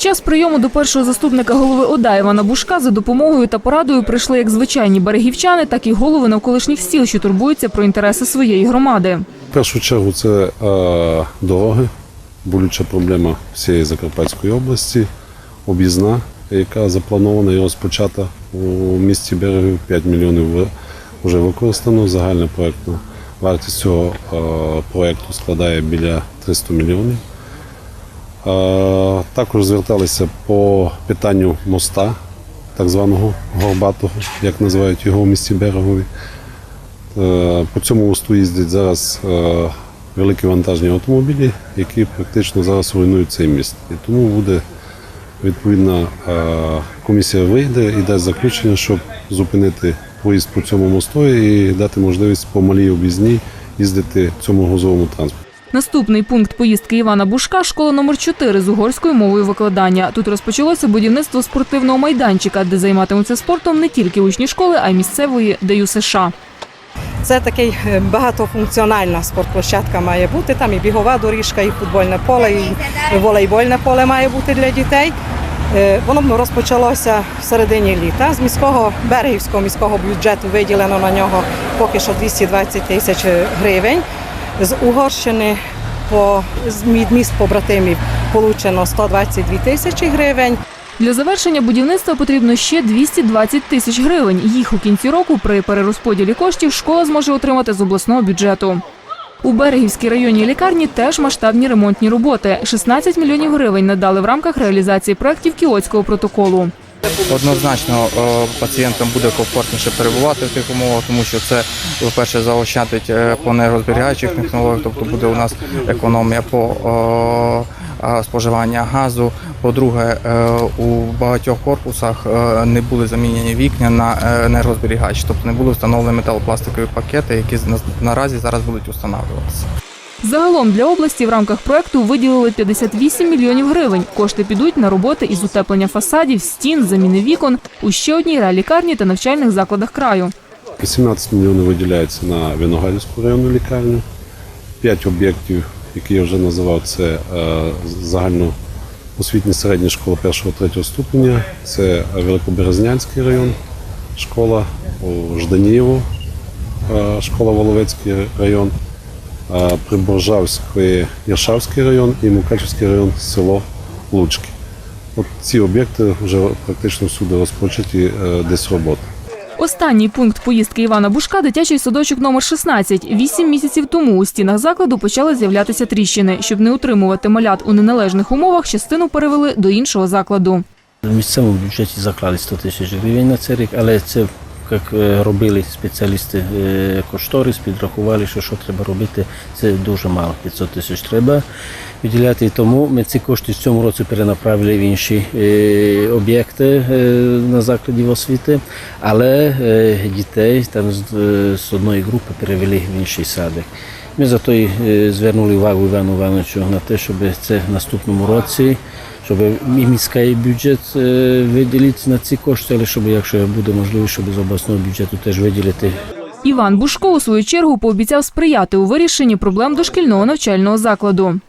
Час прийому до першого заступника голови ОДА Івана Бушка за допомогою та порадою прийшли як звичайні берегівчани, так і голови навколишніх сіл, що турбуються про інтереси своєї громади. В першу чергу це е, дороги, болюча проблема всієї Закарпатської області, об'їзна, яка запланована і розпочата у місті Берегів 5 мільйонів вже використано. Загальна проєктна вартість цього е, проєкту складає біля 300 мільйонів. Також зверталися по питанню моста, так званого Горбатого, як називають його в місті Берегові. Е, По цьому мосту їздять зараз е, великі вантажні автомобілі, які практично зараз руйнують цей міст. І тому буде відповідна е, комісія вийде і дасть заключення, щоб зупинити поїзд по цьому мосту і дати можливість по малій об'їзній їздити цьому грузовому транспорті. Наступний пункт поїздки Івана Бушка школа номер 4 з угорською мовою викладання. Тут розпочалося будівництво спортивного майданчика, де займатимуться спортом не тільки учні школи, а й місцевої ДЮ США. Це такий е, багатофункціональна спортплощадка має бути. Там і бігова доріжка, і футбольне поле, і волейбольне поле має бути для дітей. Е, Воно розпочалося в середині літа. З міського берегівського міського бюджету виділено на нього поки що 220 тисяч гривень. З Угорщини по від міст побратимів получено 122 тисячі гривень. Для завершення будівництва потрібно ще 220 тисяч гривень. Їх у кінці року при перерозподілі коштів школа зможе отримати з обласного бюджету. У Берегівській районній лікарні теж масштабні ремонтні роботи. 16 мільйонів гривень надали в рамках реалізації проєктів Кіотського протоколу. Однозначно е, пацієнтам буде комфортніше перебувати в тих умовах, тому що це, по-перше, заощадить е, по енергозберігаючих технологіях, тобто буде у нас економія по е, споживання газу. По-друге, у багатьох корпусах не були замінені вікна на енергозберігач, тобто не були встановлені металопластикові пакети, які наразі зараз будуть встановлюватися. Загалом для області в рамках проекту виділили 58 мільйонів гривень. Кошти підуть на роботи із утеплення фасадів, стін, заміни вікон у ще одній реалікарні та навчальних закладах краю. 18 мільйонів виділяється на Виноградівську районну лікарню. П'ять об'єктів, які я вже називав, це е, загальноосвітні середні школи 1-3 ступеня, це Великоберезнянський район, школа у Жданієво, е, школа Воловецький район, Приборжавський Яршавський район і Мукачівський район село Лучки. От ці об'єкти вже практично всюди розпочаті е, десь роботи. Останній пункт поїздки Івана Бушка – дитячий садочок номер 16. Вісім місяців тому у стінах закладу почали з'являтися тріщини. Щоб не утримувати малят у неналежних умовах, частину перевели до іншого закладу. В місцевому бюджеті заклали 100 тисяч гривень на цей рік, але це як е, робили спеціалісти е, кошторис, підрахували, що що треба робити, це дуже мало, 500 тисяч треба виділяти. Тому ми ці кошти в цьому році перенаправили в інші е, об'єкти на закладі освіти, але дітей там з, одної групи перевели в інший садик. Ми зато і звернули увагу Івану Івановичу на те, щоб це в наступному році, щоб і міський бюджет е, виділити на ці кошти, але щоб, якщо буде можливість, щоб з обласного бюджету теж виділити Іван Бушко у свою чергу пообіцяв сприяти у вирішенні проблем дошкільного навчального закладу.